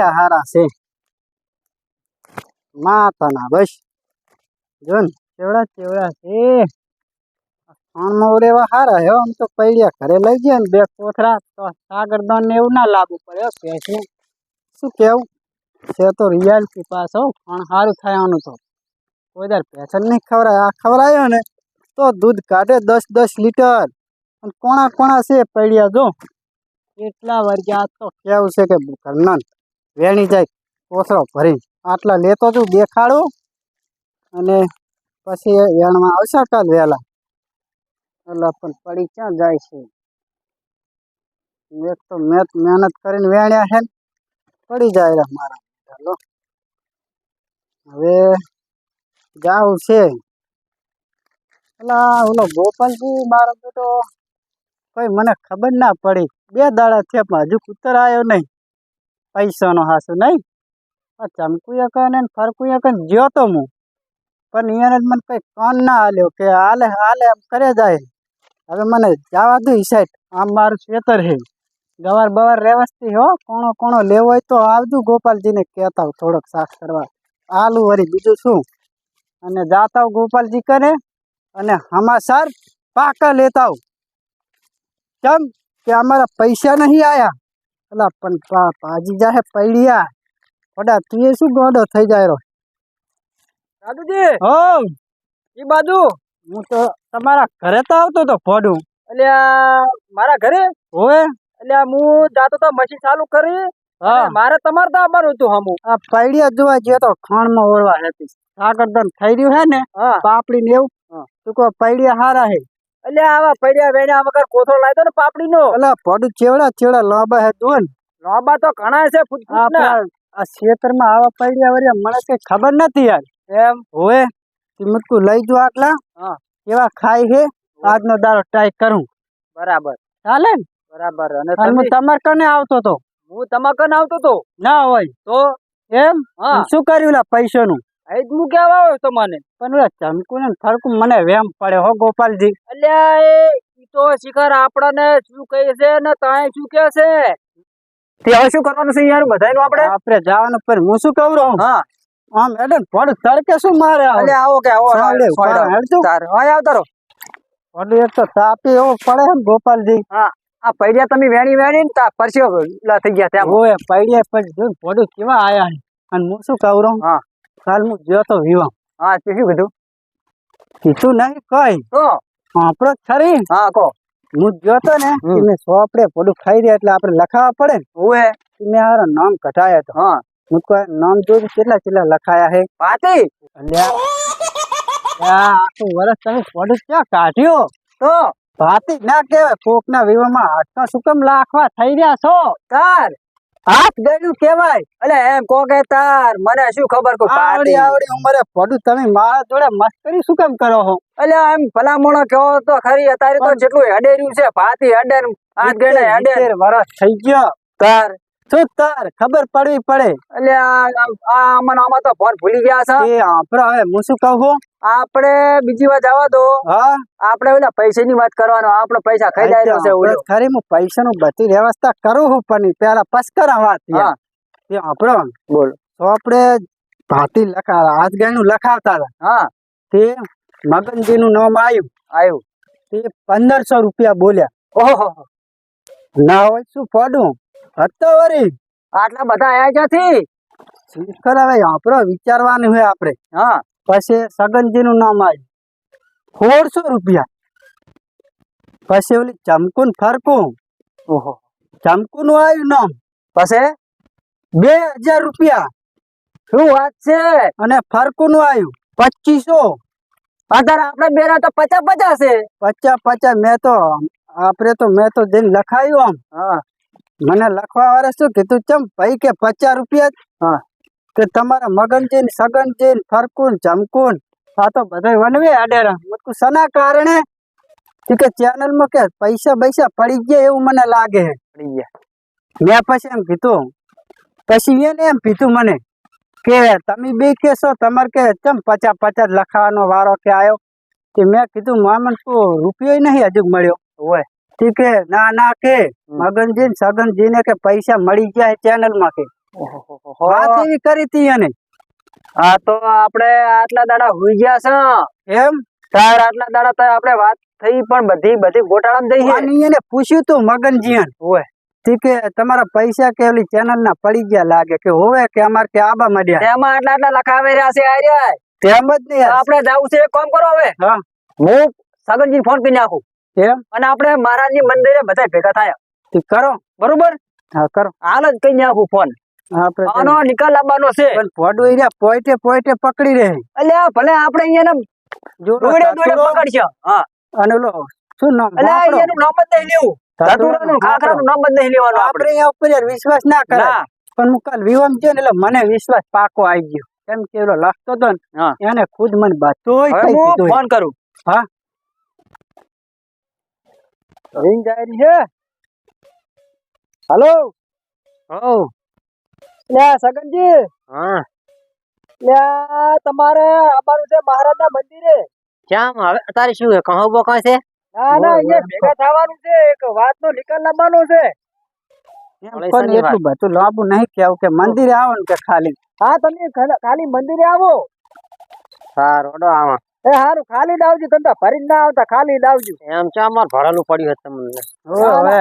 હારા છે માતાના બસ. જો ને ચેવડા કેવડા છે તો પૈડિયા ઘરે લઈ ગયા બે કોથરા, તો સાગરદાન શું કેવું? છે તો રિયાલિટી પાસ હો સારું થાય તો. કોઈ દર પેસન નહીં ખવડાય. આ ખવડાયો ને, તો દૂધ કાઢે દસ દસ લીટર. અને કોણા કોણા છે પૈડિયા, જો? એટલા વર્ગ્યા તો કેવું છે કે ઘરના વેણી જાય, કોથળો ભરીને. આટલા લેતો તું, દેખાડું. અને પછી વેણમાં આવશે કાલ વહેલા. એટલે પણ પડી ક્યાં જાય છે? એક તો મેં મહેનત કરીને વેણ્યા છે પડી જાય મારા ચાલો હવે જાવું છે. એટલે ઓલો ગોપાલજી, મારો બેટો. કોઈ મને ખબર ના પડી. બે દાડા થયા પણ હજુ કૂતર આવ્યો નહીં. પૈસાનો હાસુ નહીં. આ ચમકુએ કને ને ફરકુએ કને ગયો તો હું પણ જ મને કઈ કોણ ના હાલ્યો કે હાલે હાલે એમ કરે જાય. હવે મને જવા દો સાઈડ આમ મારું ખેતર છે. ગવાર બવાર રેવસ્તી હો, કોણો કોણો લેવો હોય તો આવજો ગોપાલજીને કહેતા થોડોક સાફ કરવા. આલુ વળી બીજું શું? અને જાતા ગોપાલજી કરે અને હમાસાર પાકા લેતા કેમ? કે અમારા પૈસા નહીં આયા. પેલા પણ પાજી જાહે પૈડિયા. ઓડા તું શું ગોડો થઈ જાય રો દાદુજી! હો! એ બાજુ! હું તો તમારા ઘરે તો આવતો તો ફોડું. એટલે આ મારા ઘરે? હોય એટલે હું જાતો તો મશીન ચાલુ કરી હા. મારે તમારે તો આવવાનું હતું હમું. આ પૈડિયા જોવા ગયો તો ખાણમાં ઓળવા હતી. સાગરદન થઈ રહ્યું હે ને? પાપડી ને એવું. તું કહો પૈડિયા હારા હે? એટલે આવા પડ્યા વેણ્યા વગર કોથો લાવ્યો ને પાપડી નો અલા ફોડું ચેવડા ચેવડા લાંબા હે જો લાંબા તો ઘણા છે આ ના માં આવા પડ્યા વર્યા મને કઈ ખબર નથી યાર. એમ? હોવે કિંમતકું લઈ જો આટલા. હા. કેવા ખાય છે? આજનો દારો ટ્રાય કરું. બરાબર. ચાલે ને? બરાબર. અને હું તમે? તમાર કને આવતો તો? હું તમાર કને આવતો તો? ના હોય. તો? એમ? હા શું કર્યું લા પૈસાનું? આજ હું કેવા આવ્યો તમને પણ ચમકું ને ફરકું મને વેમ પડે હો ગોપાલજી. અલ્યા એ તો શિખર આપણને શું કહે છે ને તાય શું કે છે? તે હવે શું કરવાનું છે યાર બધાયનું આપણે? આપણે જવાનું પર હું શું કહું રહું? હા. આમ એડન પડ તડકે શું મારે અલે આવો કે આવો. તાર હોય આવતા રહો પડ એક તો તાપી એવો પડે છે ગોપાલજી. હા આ પૈડિયા તમે વેણી વેણી ને તા પરસ્યો થઈ ગયા ત્યાં ઓય પૈડિયા પણ જો પડું કેવા આયા અને હું શું કહું રહું? હા. કાલ હું ગયો તો વિવા હા તે શું કીધું? કીધું નહીં કઈ. તો? આપણો ખરી. હા કો હું ગયો તો ને. મેં સોપડે પડું ખાઈ રહ્યા એટલે આપણે લખાવા પડે ઓએ મેં હારા નામ કઢાયા તો. હા. હું કહું નામ જોયું કેટલા કેટલા લખાયા હે. આ આખું વર્ષ તમે પડું ક્યાં કાઢ્યો? તો? ભાતી ના કેવાય કોક ના વિવામાં હાથમાં શું કેમ લાખવા થઈ રહ્યા છો? તાર! હાથ ગયું કેવાય એટલે એમ કો કે તાર મને શું ખબર કો આવડી આવડી ઉંમરે પડું તમે મારા જોડે મસ્કરી શું કેમ કરો હો? એટલે એમ ભલામણો કહો તો ખરી અત્યારે તો જેટલું હેડેર્યું છે ભાતી હેડેર હાથ ગણે હેડેર. વર્ષ થઈ ગયો. તાર શું તાર ખબર પડવી પડે. એટલે આમાં આમાં તો ફોન ભૂલી ગયા છે. એ આપણે હવે હું શું કહું છું? આપણે બીજી વાત જવા દો. હા? આપણે ઓલા પૈસાની વાત કરવાનો આપણે પૈસા ખાઈ જાય છે ખરી હું પૈસાનું બધી વ્યવસ્થા કરું છું પણ પેલા પસ્કરા વાત હા. એ આપણો બોલ. તો આપણે ભાતી લખા હાથ ગાયનું લખાવતા હતા. હા. તે મગનજી નું નામ આવ્યું આવ્યું તે પંદરસો રૂપિયા બોલ્યા. ઓહો ના હોય શું પડું હતો વરી આટલા બધા આયા ક્યાંથી? શંકર હવે આપણો વિચારવાનું હોય આપણે. હા. પછી સગનજીનું નામ આવ્યું. સોળસો રૂપિયા. પછી ઓલી ચમકુન ફરકું. ઓહો. ચમકુનું આવ્યું નામ. પછી? બે હજાર રૂપિયા. શું વાત છે? અને ફરકું નું આવ્યું. પચીસો. અત્યારે આપણે બેના તો પચાસ પચાસ છે. પચાસ પચાસ મેં તો આપણે તો મેં તો જઈને લખાયું આમ. હા. મને લખવા વાળા શું કીધું? ચમ ભાઈ કે પચાસ રૂપિયા હા. કે તમારા મગનજી ને સગનજી ને ફરકુન ચમકુન આ તો બધા વનવે અડેરા મેં કીધું શના કારણે? કે ચેનલમાં કે પૈસા પૈસા પડી ગયા એવું મને લાગે પડી ગયા. મેં પછી એમ કીધું પછી એને એમ કીધું મને કે તમે બે કેશો તમારે કે ચમ પચાસ પચાસ લખાવાનો વારો કે આવ્યો કે મેં કીધું મામન તું રૂપિયો નહીં હજુ મળ્યો. ઓય. ઠીક ના ના કે મગનજી સગનજી ને કે પૈસા મળી ગયા ચેનલમાં કે વાત એવી કરી હતી એને હા તો આપણે આટલા દાડા હોઈ ગયા છે એમ તાર આટલા દાડા તો આપણે વાત થઈ પણ બધી બધી ગોટાળામાં જઈ છે એને પૂછ્યું તું મગનજી હોય ઠીક કે તમારા પૈસા કે ઓલી ચેનલ ના પડી ગયા લાગે કે હોવે કે અમારે કે આબા મળ્યા એમાં આટલા આટલા લખાવી રહ્યા છે આ રહ્યા તેમ જ નહીં. આપણે જાવું છે એક કામ કરો હવે હા હું સગનજી ફોન કરી નાખું એમ? અને આપણે મહારાજની મંદિરે બધા ભેગા થયા. કરો. બરોબર? હા કરો. હાલ જ કઈ નાખું ફોન. આનો નિકાલ લાવવાનો છે. પણ પોઈટે પોઈટે પકડી રહે. એટલે ભલે આપણે અહીંયા દોડે દોડે પકડશે. હા. અને ઓલો શું નામ? અલ્યા અહીંયાનું નામ જ નહીં લેવું. ધતુરાનું ખાખરાનું નામ જ નહીં લેવાનું આપણે. આપણે અહીંયા ઉપર યાર વિશ્વાસ ના કરે. પણ હું કાલ વિવમ થયો ને એટલે મને વિશ્વાસ પાકો આવી ગયો. કેમ કે એલો લખતો હતો ને એને ખુદ મને દીધું. ફોન કરું. હા. રિંગ રહી છે હલો હો લે સગનજી. હા. લે તમારે આવવાનું છે મહારાજના મંદિરે કેમ હવે? તારે શું છે? કહો બો છે? ના ના અહીંયા ભેગા થવાનું છે. એક વાતનો નિકાલ લાવવાનો છે. પણ એટલું બધું લાંબુ નહીં કેવું કે મંદિરે આવો ને કે ખાલી. હા તમે ખાલી મંદિરે આવો. સારું આવા આવો. એ હારું ખાલી લાવજો આવજો ફરી ના આવતા ખાલી લાવજો એમ છે અમાર ભરેલું પડ્યું હતું તમને. હવે.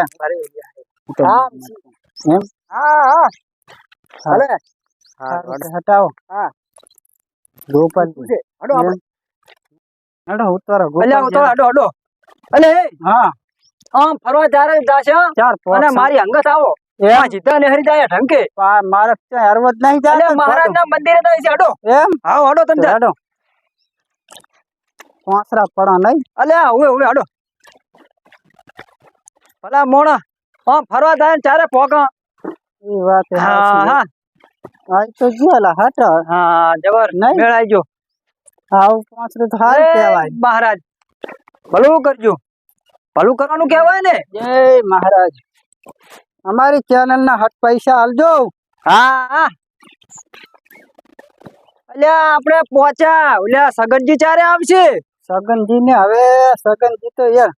ના. હા. એમ? હા હા. હટાવો. હા. ગોપાલ છે હડો આપણે. હડો ઉતારો ગોપાલ તો હડો હડો. અલે હા. આમ ફરવા ત્યારે જ જાશે ચાર અને મારી અંગત આવો. એમ? જીતા ને હરી જાય ઢંકે. મારે હરવદ નહીં અલે જાય મહારાજના મંદિરે જાય છે હડો. એમ? હા હડો તમે. હડો. પાંસરા પડા નહીં. અલ્યા હવે હવે હાડો ભલા મોણા હા ફરવા જાય ને ત્યારે પોકા એ વાત હા હા. આજ તો ગયેલા હટ. હા જબર નહીં? મેળાઈ જો આવ પાંસરું તો સારું કહેવાય. મહારાજ ભલું કરજો. ભલું કરવાનું કહેવાય ને? જય મહારાજ. અમારી ચેનલ ના હટ પૈસા હાલજો હા હા. અલ્યા આપણે પહોંચ્યા. ઓલ્યા સગનજી ચારે આવશે. સગનજી ને હવે સગનજી તો યાર.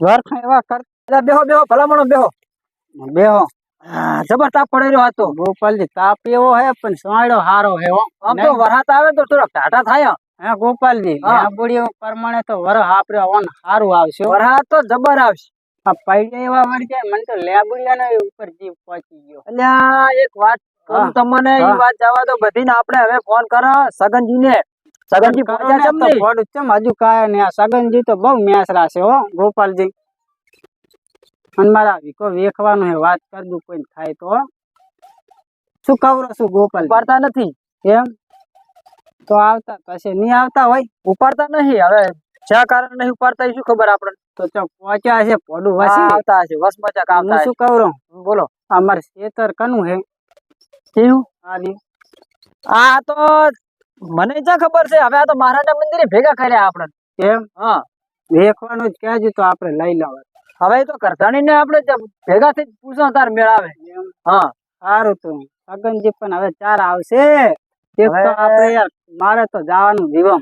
વરખા એવા કરતા બેહો બેહો ભલામણો બેહો. બેહો. જબર તાપ પડી રહ્યો હતો. ગોપાલજી તાપ એવો હે પણ સોયડો હારો હે આમ તો વરસાદ આવે તો થોડોક ટાટા થાય. હે ગોપાલજી હા. લેબુડીઓ પ્રમાણે તો વર આપણે ઓન હારું આવશે વરસાદ તો જબર આવશે. આ પૈડા એવા વળી જાય મને તો લેબુડિયાનો ઉપર જીવ પહોંચી ગયો. અલ્યા એક વાત. તમને એ વાત જવા દો. બધીને આપણે હવે ફોન કરો સગનજી ને સગનજી ને હજુ કાંઈ નહીં. આ સગનજી તો બહુ મેસરા છે હો ગોપાલજી. અને મારા વિકો વેખવાનું હે વાત કરદું કોઈ થાય તો. શું કવરો શું ગોપાલ ઉપાડતા નથી? એમ? તો આવતા પછી નહીં આવતા હોય? ઉપાડતા નહીં હવે જ્યાં કારણ નહીં ઉપાડતા શું ખબર આપણને? તો પહોંચ્યા છે પોડું વસી આવતા છે વસ ચાક કામ શું કવરો બોલો. અમારે ખેતર કનું હે? કેવું આ તો મને ક્યાં ખબર છે હવે આ તો મહારાજા મંદિરે ભેગા કર્યા આપણે. કેમ હા. દેખવાનું જ કહેજો તો આપણે લઈ લાવે હવે તો કરતાણી ને આપણે ભેગા થઈ પૂછો તાર મેળાવે હા. સારું તો સગનજી પણ હવે ચાર આવશે. આપણે મારે તો જવાનું જીવમ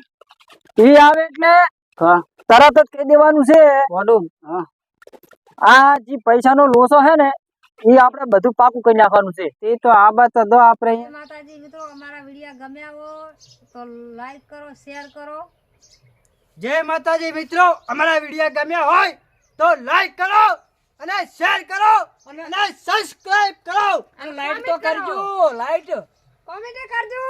ઈ આવે એટલે તરત જ કહી દેવાનું છે. હા. આ જે પૈસાનો લોસો છે ને એ આપણે બધું પાકું કરી નાખવાનું છે. તે તો આબા તો દો આપણે માતાજી મિત્રો અમારા વીડિયો ગમ્યા હો તો લાઈક કરો શેર કરો. જય માતાજી મિત્રો અમારા વીડિયો ગમ્યા હોય તો લાઈક કરો અને શેર કરો અને સબસ્ક્રાઇબ કરો. અને લાઈક તો કરજો લાઈક કોમેન્ટ કરજો.